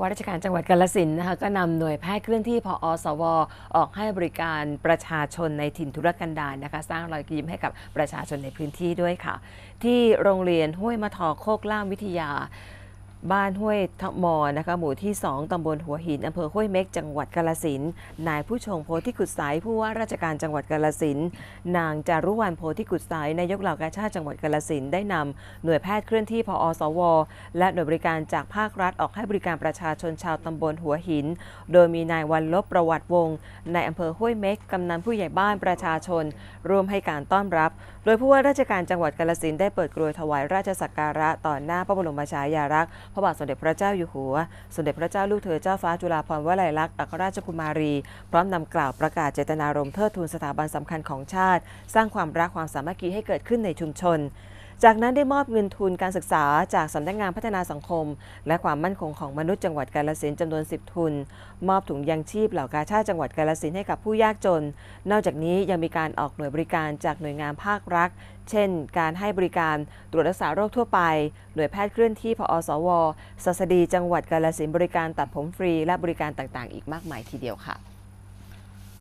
ว่าราชการจังหวัดกาลสินนะคะก็นำหน่วยแพทย์เคลื่อนที่พอสว ออกให้บริการประชาชนในถิ่นธุรกันดารนะคะ สร้างรอยยิ้มให้กับประชาชนในพื้นที่ด้วยค่ะ ที่โรงเรียนห้วยมะทอโคกล่ามวิทยา บ้านห้วยทมอนะคะหมู่ที่ 2ตำบลหัวหินอำเภอห้วยเม็กจังหวัดกาลสินนายผู้ชงโพธิกุศไสยผู้ว่าราชการจังหวัดกาลสินนางจารุวรรณโพธิกุศไสยนายกเหล่ากาชาติจังหวัดกาลสินได้นำหน่วยแพทย์เคลื่อนที่พอสว และหน่วยบริการจากภาครัฐออกให้บริการประชาชนชาวตำบลหัวหิน โดยมีนายวันลบประวัติวงศ์ในอำเภอห้วยเม็กกำนันผู้ใหญ่บ้านประชาชน ร่วมให้การต้อนรับ โดยผู้ว่าราชการจังหวัดกาลสินได้เปิดกรวยถวายราชสักการะต่อหน้าพระบรมฉายาลักษณ์พระบาทสมเด็จพระเจ้าอยู่หัว สมเด็จพระเจ้าลูกเธอเจ้าฟ้าจุฬาภรณ์วลัยลักษณ์อัครราชกุมารี พร้อมนำกล่าวประกาศเจตนารมณ์เทิดทูนสถาบันสำคัญของชาติ สร้างความรักความสามัคคีให้เกิดขึ้นในชุมชน จากนั้นได้มอบเงินทุนการศึกษาจากสำนักงานพัฒนาสังคม และความมั่นคงของมนุษย์จังหวัดกาลสินธ์จำนวน 10 ทุน มอบถุงยังชีพเหล่ากาชาติจังหวัดกาลสินธ์ให้กับผู้ยากจน นอกจากนี้ยังมีการออกหน่วยบริการจากหน่วยงานภาครัฐ เช่น การให้บริการตรวจรักษาโรคทั่วไป หน่วยแพทย์เคลื่อนที่พอสวสสดีจังหวัดกาลสินธ์บริการตัดผมฟรี และบริการต่างๆ อีกมากมายทีเดียวค่ะ